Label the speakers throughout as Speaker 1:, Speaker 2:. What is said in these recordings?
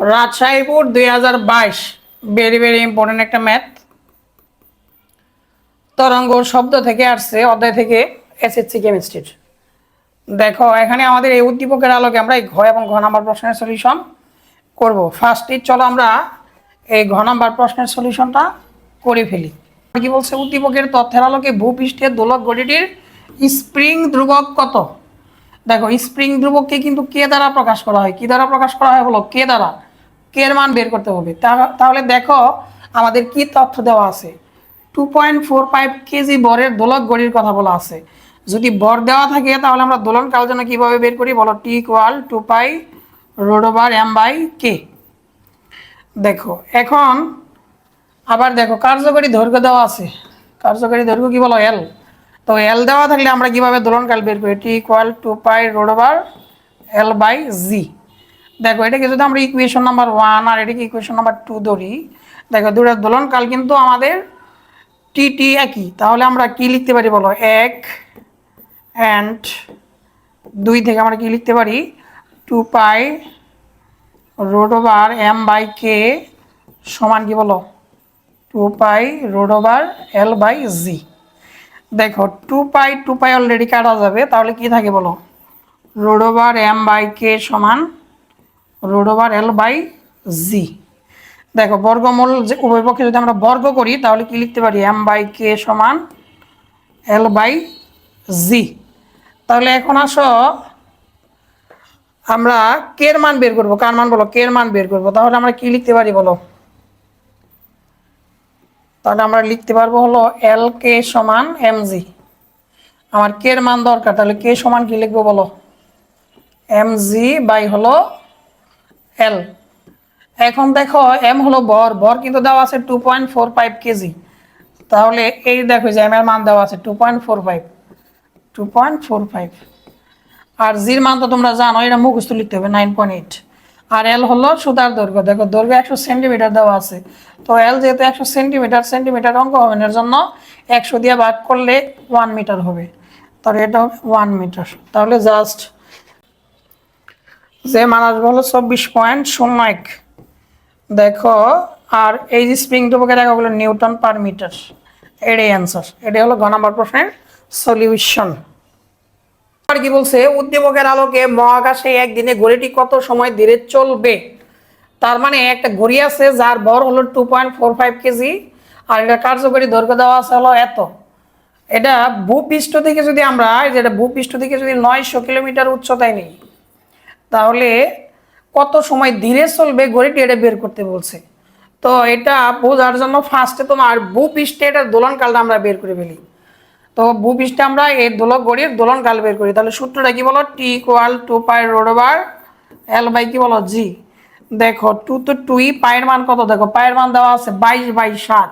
Speaker 1: রাজশাহী দুই হাজার বাইশ। ভেরি ভেরি ইম্পর্টেন্ট একটা ম্যাথ তরঙ্গ শব্দ থেকে আসছে, অধ্যায় থেকে এসএসসি কেমিস্ট্রির দেখো, এখানে আমাদের এই উদ্দীপকের আলোকে আমরা এই ঘ এবং ঘ নাম্বার প্রশ্নের সলিউশন করব। ফার্স্টে চলো আমরা এই ঘ নাম্বার প্রশ্নের সলিউশনটা করে ফেলি। কি বলছে উদ্দীপকের তথ্যের আলোকে ভূপৃষ্ঠের দোলক গঠিটির স্প্রিং ধ্রুবক কত? দেখো, স্প্রিং ধ্রুবককে কিন্তু কে দ্বারা প্রকাশ করা হয়? কি দ্বারা প্রকাশ করা হয় বলো? কে দ্বারা? কে এর মান বের করতে হবে। তাহলে দেখো আমাদের কি তথ্য দেওয়া আছে? Two point four five KG বরের দোলক গড়ির কথা বলা আছে। যদি বর দেওয়া থাকে, তাহলে আমরা দোলন কাল জন্য কীভাবে বের করি বলো? T equal to pi root over M by K দেখো, এখন আবার দেখো, কার্যকরী দৈর্ঘ্য দেওয়া আছে। কার্যকরী দৈর্ঘ্য কি বলো? এল তো এল দেওয়া থাকলে আমরা কীভাবে দোলনকাল বের করি? T equal to pi root over L by G দেখো, এটাকে যদি আমরা ইকুয়েশন নাম্বার ওয়ান আর এটাকে ইকুয়েশন নাম্বার টু ধরি, দেখো দুটার দোলনকাল কিন্তু আমাদের টি টি একই। তাহলে আমরা কি লিখতে পারি বলো? এক অ্যান্ড দুই থেকে আমরা কি লিখতে পারি? Two pi root over M by K সমান কি বলো? Two pi root over L by G দেখো two pi two pi already কাটা যাবে, তাহলে কি থাকে বলো? Root over M by K সমান root over L by G দেখো, বর্গমূল যে উভয় পক্ষে যদি আমরা বর্গ করি, তাহলে কি লিখতে পারি? এম বাই কে সমান এল বাই জি তাহলে এখন আসো, আমরা কের মান বের করব। কার মান বলো? কের মান বের করব। তাহলে আমরা কি লিখতে পারি বলো? তাহলে আমরা লিখতে পারব হলো এল কে সমান এম জি আমার কের মান দরকার, তাহলে কে সমান কি লিখব বলো? এম জি বাই হলো এল এখন দেখো এম হলো বর। বর কিন্তু দেওয়া আছে two point four five KG. তাহলে এই দেখো যে এম এর মান দেওয়া আছে two point four five two point four five আর জির মান তো তোমরা জানো, এটা মুখস্থ লিখতে হবে নাইন পয়েন্ট এইট আর এল হলো সুতার দৈর্ঘ্য। দেখো, দৈর্ঘ্য একশো সেন্টিমিটার দেওয়া আছে। তো এল যেহেতু একশো সেন্টিমিটার সেন্টিমিটার অঙ্ক হবে এর জন্য একশো দিয়ে ভাগ করলে ওয়ান মিটার হবে। তাহলে এটা হবে ওয়ান মিটার তাহলে জাস্ট যে মানাস হলো চব্বিশ পয়েন্ট শূন্য এক। দেখো, আর এই যে স্প্রিং ধ্রুবকের একক হলো নিউটন পার মিটার এটাই অ্যান্সার এটাই হলো ঘ নম্বর প্রশ্নের সলিউশন আর কি বলছে? উদ্দীপকের আলোকে মহাকাশে একদিনে ঘড়িটি কত সময় ধীরে চলবে? তার মানে একটা ঘড়ি আছে যার ভর হলো two point four five KG, আর এটা কার্যকরী দৈর্ঘ্য দেওয়া আছে হলো এত। এটা ভূপৃষ্ঠ থেকে যদি আমরা যেটা ভূপৃষ্ঠ থেকে যদি নয়শো কিলোমিটার উচ্চতায় নেই তাহলে কত সময় ধীরে চলবে ঘড়িটি এটা বের করতে বলছে। তো এটা বোঝার জন্য ফার্স্টে তোমার ভূপৃষ্ঠে এটার দোলনকালটা আমরা বের করে ফেলি। তো ভূপৃষ্ঠে আমরা এই দোলক গড়ির দোলনকাল বের করি। তাহলে সূত্রটা কি বলো? T equal to pi root over L by কি বলো? জি দেখো টু তো টুই পায়ের মান কত? দেখো, পায়ের মান দেওয়া আছে বাইশ বাই সাত।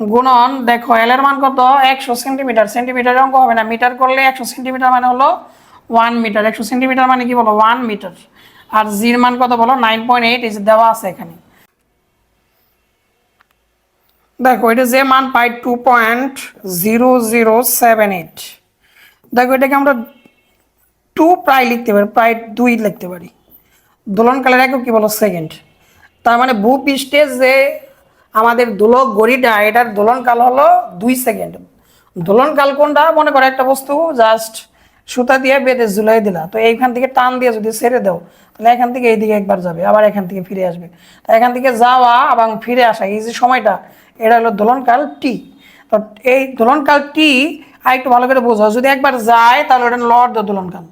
Speaker 1: গুণন, দেখো এল এর মান কত? একশো সেন্টিমিটার সেন্টিমিটার অঙ্ক হবে না। মিটার করলে একশো সেন্টিমিটার মানে হলো ওয়ান মিটার একশো সেন্টিমিটার মানে কি বলো? ওয়ান মিটার আর জির মান কত বলো? নাইন পয়েন্ট এইট এই দেওয়া আছে এখানে। দেখো, এটা যে মান পাই two point zero zero seven eight দেখো, এটাকে আমরা টু প্রায় লিখতে পারি, প্রায় দুই লিখতে পারি। দোলনকালের একক কি বলো? সেকেন্ড তার মানে ভূপৃষ্ঠে যে আমাদের দোলক গড়িটা, এটার দোলনকাল হলো দুই সেকেন্ড দোলনকাল কোনটা? মনে করো একটা বস্তু জাস্ট সুতা দিয়ে বেঁধে ঝুলাই দিলা। তো এইখান থেকে টান দিয়ে যদি ছেড়ে দাও, তাহলে এখান থেকে এইদিকে একবার যাবে, আবার এখান থেকে ফিরে আসবে। তো এখান থেকে যাওয়া এবং ফিরে আসা, এই যে সময়টা, এটা হলো দোলনকাল টি। তো এই দোলনকাল টি আর একটু ভালো করে বোঝাও। যদি একবার যায়, তাহলে ওটা হলো অর্ধ দোলনকাল।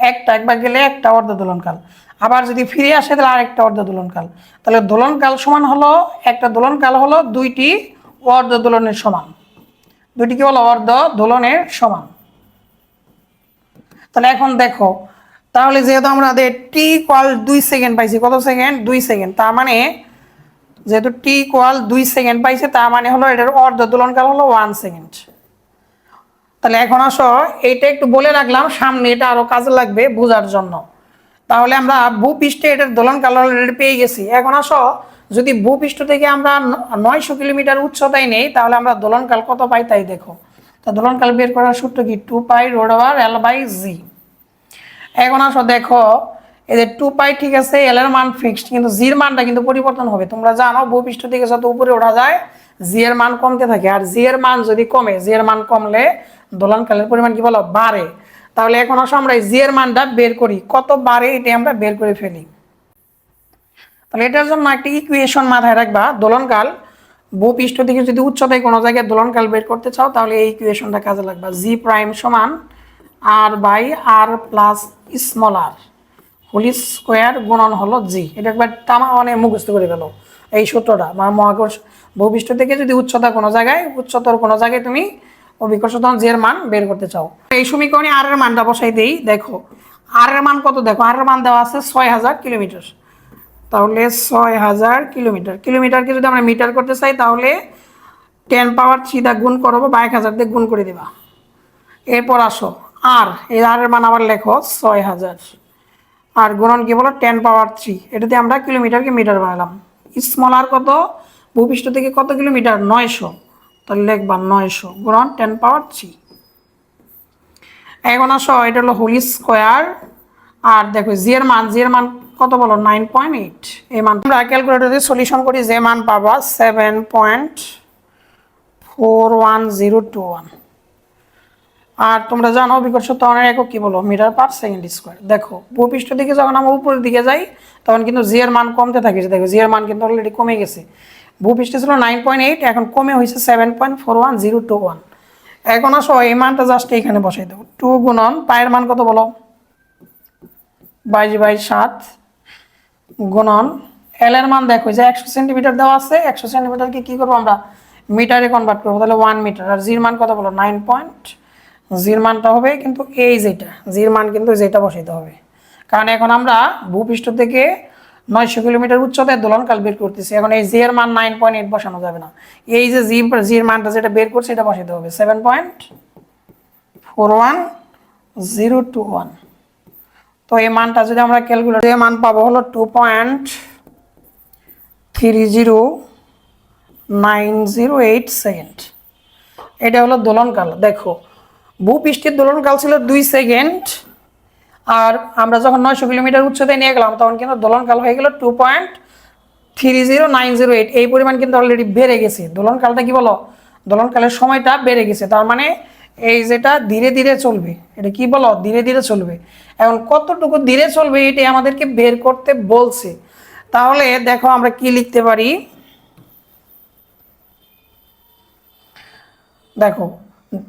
Speaker 1: একটা, একবার গেলে একটা অর্ধ দোলনকাল। আবার যদি ফিরে আসে, তাহলে আরেকটা অর্ধ দোলনকাল। তাহলে দোলনকাল সমান হলো, একটা দোলনকাল হলো দুইটি অর্ধ দোলনের সমান। দুইটি কি হলো অর্ধ দোলনের সমান। তাহলে এখন দেখো, তাহলে যেহেতু আমরা টি কোয়াল দুই সেকেন্ড পাইছি, কত সেকেন্ড দুই সেকেন্ড তার মানে যেহেতু টি কোয়াল দুই সেকেন্ড পাইছে, তার মানে হলো এটার অর্ধ দোলনকাল হলো ওয়ান সেকেন্ড তাহলে এখন আসো, এইটা একটু বলে রাখলাম, সামনে এটা আরও কাজে লাগবে বোঝার জন্য। তাহলে আমরা ভূপৃষ্ঠে এটার দোলনকাল অলরেডি পেয়ে গেছি। এখন আসো, যদি ভূপৃষ্ঠ থেকে আমরা নয়শো কিলোমিটার উচ্চতায় নেই, তাহলে আমরা দোলনকাল কত পাই তাই দেখো। তো দোলনকাল বের করার সূত্র কি? Two pi root over L by G এখন আসো, দেখো এদের টু পাই ঠিক আছে এল এর মান ফিক্সড কিন্তু জির মানটা কিন্তু পরিবর্তন হবে। তোমরা জানো ভূপৃষ্ঠ থেকে যত উপরে ওঠা যায় জি এর মান কমতে থাকে। আর জি এর মান যদি কমে জি এর মান কমলে দোলনকালের পরিমাণ কি বলো? বাড়ে। তাহলে এখন আসো আমরা জি এর মানটা বের করি। কত বাড়ে এটা আমরা বের করে ফেলি। তাহলে এটার জন্য একটা ইকুয়েশন মাথায় রাখবা দোলনকাল ভূপৃষ্ঠ থেকে যদি উচ্চতায় কোনো জায়গায় দোলনকাল বের করতে চাও, তাহলে এই ইকুয়েশনটা কাজে লাগবে। জি প্রাইম সমান R by R plus small R whole square গুণন হলো জি এটা একবার তামা মানে মুখস্থ করে গেল এই সূত্রটা। বা মহাকর্ষ ভূপৃষ্ঠ থেকে যদি উচ্চতা কোনো জায়গায়, উচ্চতর কোনো জায়গায় তুমি অভিকর্ষতন জি এর মান বের করতে চাও। এই সমীকরণে আর এর মানটা বসাই দেই। দেখো আর এর মান কত? দেখো আর এর মান দেওয়া আছে ছয় হাজার কিলোমিটার। তাহলে ছয় হাজার কিলোমিটার। কিলোমিটারকে যদি আমরা মিটার করতে চাই, তাহলে টেন পাওয়ার থ্রি দা গুণ করব বা এক হাজার দিয়ে গুণ করে দিবা। এরপর আসো আর এই আর এর মান আবার লেখো, ছয় হাজার। আর গুণন কি বলো? টেন পাওয়ার থ্রি এটাতে আমরা কিলোমিটারকে মিটার বানালাম। স্মল আর কত? ভূপৃষ্ঠ থেকে কত কিলোমিটার? নয়শো। তাহলে লিখবা নয়শো। গুণন টেন পাওয়ার থ্রি এখন আসো, এটা হলো হোলি স্কোয়ার আর দেখো জি এর মান জি এর মান কত বলো? নাইন পয়েন্ট এইট এই মান আমরা ক্যালকুলেটরে সলিউশন করি যে মান পাবা seven point four one zero two one আর তোমরা জানো বিকট ত্বরণের একক কি বলো? Metre per second square. দেখো ভূপৃষ্ঠ দিকে যখন আমরা উপরের দিকে যাই, তখন কিন্তু জি এর মান কমতে থাকে। দেখো জিয়ের মান কিন্তু অলরেডি কমে গেছে। ভূপৃষ্ঠ ছিল নাইন পয়েন্ট এইট এখন কমে হয়েছে seven point four one zero two one এখন আসো, এই মানটা জাস্ট এখানে বসাই দেবো। টু গুণন, পায়ের মান কত বলো? বাইশ বাই সাত। গুণন এল এর মান দেখো যে একশো সেন্টিমিটার দেওয়া আছে, একশো সেন্টিমিটারকে কী করব আমরা? মিটারে কনভার্ট করব, তাহলে ওয়ান মিটার আর জির মান কত বলো? নাইন পয়েন্ট জির মানটা হবে কিন্তু এই যেটা জির মান কিন্তু যেটা বসাইতে হবে। কারণ এখন আমরা ভূপৃষ্ঠ থেকে নয়শো কিলোমিটার উচ্চতায় দোলনকাল বের করতেছি। এখন এই জি এর মান নাইন পয়েন্ট এইট বসানো যাবে না। এই যে জি জির মানটা যেটা বের করছে, এটা বসাইতে হবে। Seven point four one zero two one তো এই মানটা যদি আমরা ক্যালকুলেট এই মান পাবো হলো two point three zero nine zero eight second এটা হলো দোলনকাল। দেখো, ভূপৃষ্ঠের দোলনকাল ছিল দুই সেকেন্ড আর আমরা যখন নয়শো কিলোমিটার উচ্চতায় নিয়ে গেলাম, তখন কিন্তু দোলনকাল হয়ে গেল two point three zero nine zero eight এই পরিমাণ কিন্তু অলরেডি বেড়ে গেছে। দোলনকালটা কি বলো? দোলনকালের সময়টা বেড়ে গেছে। তার মানে এই যেটা ধীরে ধীরে চলবে, এটা কি বলো? ধীরে ধীরে চলবে। এখন কতটুকু ধীরে চলবে এটাই আমাদেরকে বের করতে বলছে। তাহলে দেখো আমরা কি লিখতে পারি? দেখো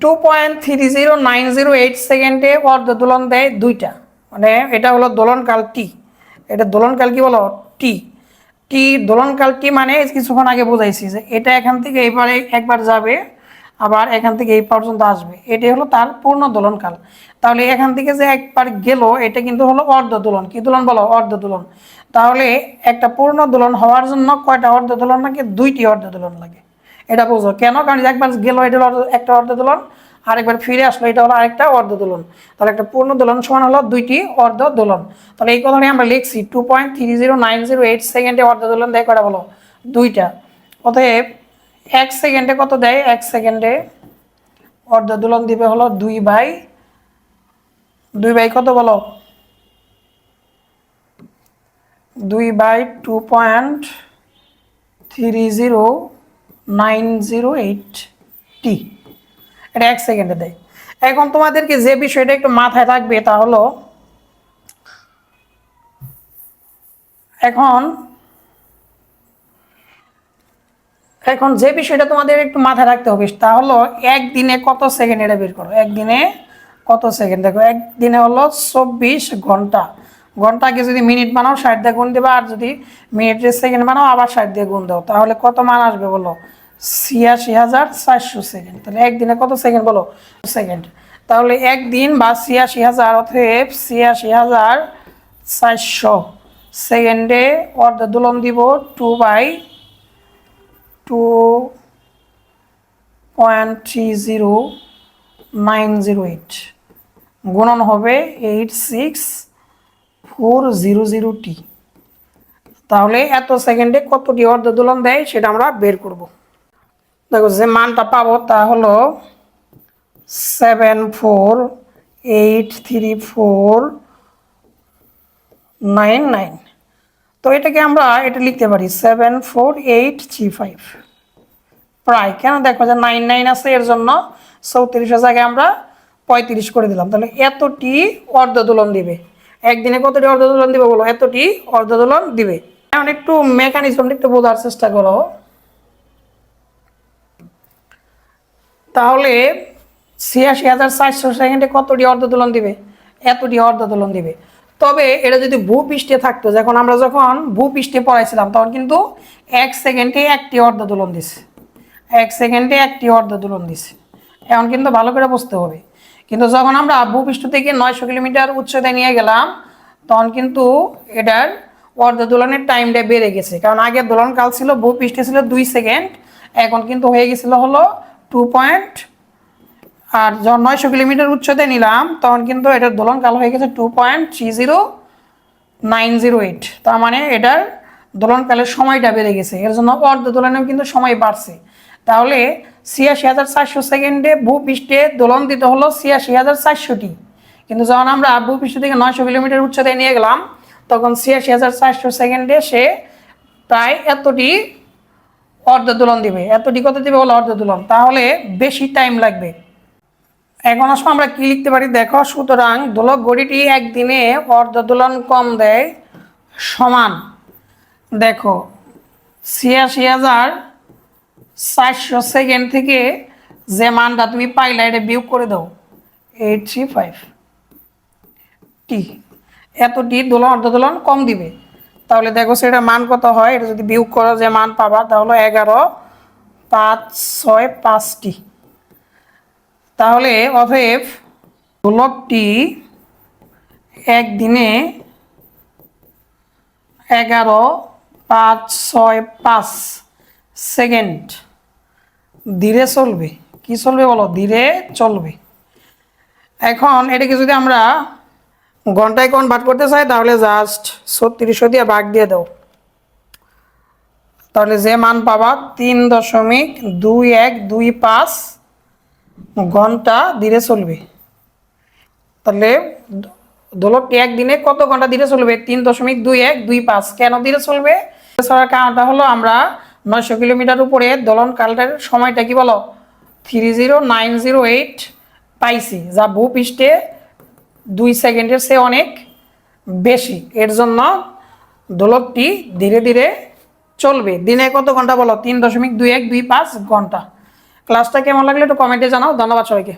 Speaker 1: two point three zero nine zero eight সেকেন্ডে অর্ধ দোলন দেয় দুইটা। মানে এটা হলো দোলনকাল টি এটা দোলনকাল কি বলো? টি টি দোলনকাল টি মানে কিছুক্ষণ আগে বোঝাইছি যে এটা এখান থেকে এবারে একবার যাবে আবার এখান থেকে এই পর্যন্ত আসবে। এটাই হলো তার পূর্ণ দোলনকাল। তাহলে এখান থেকে যে একবার গেল, এটা কিন্তু হলো অর্ধ দোলন। কি দোলন বলো? অর্ধ দোলন। তাহলে একটা পূর্ণ দোলন হওয়ার জন্য কয়টা অর্ধ দোলন লাগে? দুইটি অর্ধ দোলন লাগে। এটা বুঝো। কেন? কারণ একবার গেল, এটা হলো একটা অর্ধ দোলন। আরেকবার ফিরে আসলো, এটা হলো আরেকটা অর্ধ দোলন। তাহলে একটা পূর্ণ দোলন সমান হলো দুইটি অর্ধ দোলন। তাহলে এই কথাটাই আমরা লিখছি। Two point three zero nine zero eight সেকেন্ডে অর্ধ দোলন দেয় কটা বলো? দুইটা। অতএব এক সেকেন্ডে কত দেয়? এক সেকেন্ডে অর্ধ দোলন দিবে হলো দুই বাই দুই বাই কত বলো? দুই by two point three zero nine zero eight টি। এটা এক সেকেন্ডে দেয়। এখন তোমাদেরকে যে বিষয়টা একটু মাথায় রাখবে তা হলো, এখন এখন যে বিষয়টা তোমাদের একটু মাথায় রাখতে হবে তা হলো একদিনে কত সেকেন্ড এটা বের করো? একদিনে কত সেকেন্ড? দেখো, একদিনে হলো চব্বিশ ঘণ্টা। ঘন্টাকে যদি মিনিট বানাও, ষাট দিয়ে গুণ দেবে, আর যদি মিনিটের সেকেন্ড বানাও, আবার ষাট দিয়ে গুণ দাও। তাহলে কত মান আসবে বলো? ছিয়াশি হাজার চারশো সেকেন্ড। তাহলে একদিনে কত সেকেন্ড বলো? সেকেন্ড। তাহলে একদিন বা ছিয়াশি হাজার, অতএব ছিয়াশি হাজার চারশো। সেকেন্ডে অর্ধ দোলন দিব two by two point three zero nine zero eight গুণন হবে eight six four zero zero টি তাহলে এত সেকেন্ডে কতটি অর্ধ দোলন দেয় সেটা আমরা বের করব। দেখো যে মানটা পাবো তা হলো seven four eight three four nine nine তো এটাকে আমরা এটা লিখতে পারি seven four eight three five প্রায়, কেন? দেখো যে নাইন নাইন আছে, এর জন্য চৌত্রিশের জায়গায় আমরা পঁয়ত্রিশ করে দিলাম। তাহলে এতটি অর্ধ দোলন দিবে। একদিনে কতটি অর্ধ দোলন দিবে বলো? এতটি অর্ধ দোলন দিবে। এখন একটু মেকানিজমটা একটু বোঝার চেষ্টা করো। তাহলে ছিয়াশি হাজার চারশো সেকেন্ডে কতটি অর্ধ দোলন দিবে? এতটি অর্ধ দোলন দিবে। তবে এটা যদি ভূপৃষ্ঠে থাকতো, যখন আমরা যখন ভূপৃষ্ঠে পড়াইছিলাম, তখন কিন্তু এক সেকেন্ডে একটি অর্ধ দোলন দিছে। এক সেকেন্ডে একটি অর্ধ দোলন দিছে। এখন কিন্তু ভালো করে বুঝতে হবে। কিন্তু যখন আমরা ভূপৃষ্ঠ থেকে নয়শো কিলোমিটার উচ্চতায় নিয়ে গেলাম, তখন কিন্তু এটার অর্ধ দোলনের টাইমটা বেড়ে গেছে। কারণ আগের দোলনকাল ছিল ভূপৃষ্ঠে ছিল দুই সেকেন্ড, এখন কিন্তু হয়ে গেছিল হলো টু পয়েন্ট আর যখন নয়শো কিলোমিটার উচ্চতে নিলাম, তখন কিন্তু এটার দোলনকাল হয়ে গেছে two point three zero nine zero eight তার মানে এটার দোলনকালের সময়টা বেড়ে গেছে। এর জন্য অর্ধ দোলনেও কিন্তু সময় বাড়ছে। তাহলে ছিয়াশি হাজার চারশো সেকেন্ডে ভূপৃষ্ঠে দোলন দিতে হলো ছিয়াশি হাজার চারশোটি। কিন্তু যখন আমরা ভূপৃষ্ঠ থেকে নয়শো কিলোমিটার উচ্চতায় নিয়ে গেলাম, তখন ছিয়াশি হাজার চারশো সেকেন্ডে সে প্রায় এতটি অর্ধ দোলন দিবে। এতটি কত দিবে হলো অর্ধ দোলন। তাহলে বেশি টাইম লাগবে। এখন আসলে আমরা কি লিখতে পারি? দেখো, সুতরাং দোলক গড়িটি একদিনে অর্ধ দোলন কম দেয় সমান। দেখো, ছিয়াশি হাজার চারশো সেকেন্ড থেকে যে মানটা তুমি পাইলে, এটা বিয়োগ করে দাও। Eight three five. টি। এতটি দোলন অর্ধ দোলন কম দিবে। তাহলে দেখো, সেটা মান কত হয়? এটা যদি বিয়োগ করো, যে মান পাবা, তাহলে এগারো, পাঁচ, ছয়, পাঁচটি। তাহলে অতএব দোলকটি একদিনে এগারো পাঁচ ছয় পাঁচ সেকেন্ড। ধীরে চলবে। কি চলবে বলো? ধীরে চলবে। এখন এটাকে যদি আমরা ঘন্টায় কনভার্ট করতে চাই, তাহলে জাস্ট ছত্রিশশো দিয়ে ভাগ দিয়ে দাও। তাহলে যে মান পাবা, তিন দশমিক দুই এক দুই পাঁচ ঘণ্টা ধীরে চলবে। তাহলে দ- দোলকটি একদিনে কত ঘণ্টা ধীরে চলবে? তিন দশমিক দুই এক দুই পাঁচ। কেন ধীরে চলবে? চলার কারণটা হলো আমরা নয়শো কিলোমিটার উপরে দোলন কালটার সময়টা কি বলো? Three zero nine zero eight পাইছি, যা ভূপৃষ্ঠে দুই সেকেন্ডের চেয়ে অনেক বেশি। এর জন্য দোলকটি ধীরে ধীরে চলবে। দিনে কত ঘণ্টা বলো? তিন দশমিক দুই এক দুই পাঁচ ঘণ্টা। ক্লাসটা কেমন লাগলে একটু কমেন্টে জানাও ধন্যবাদ সবাইকে।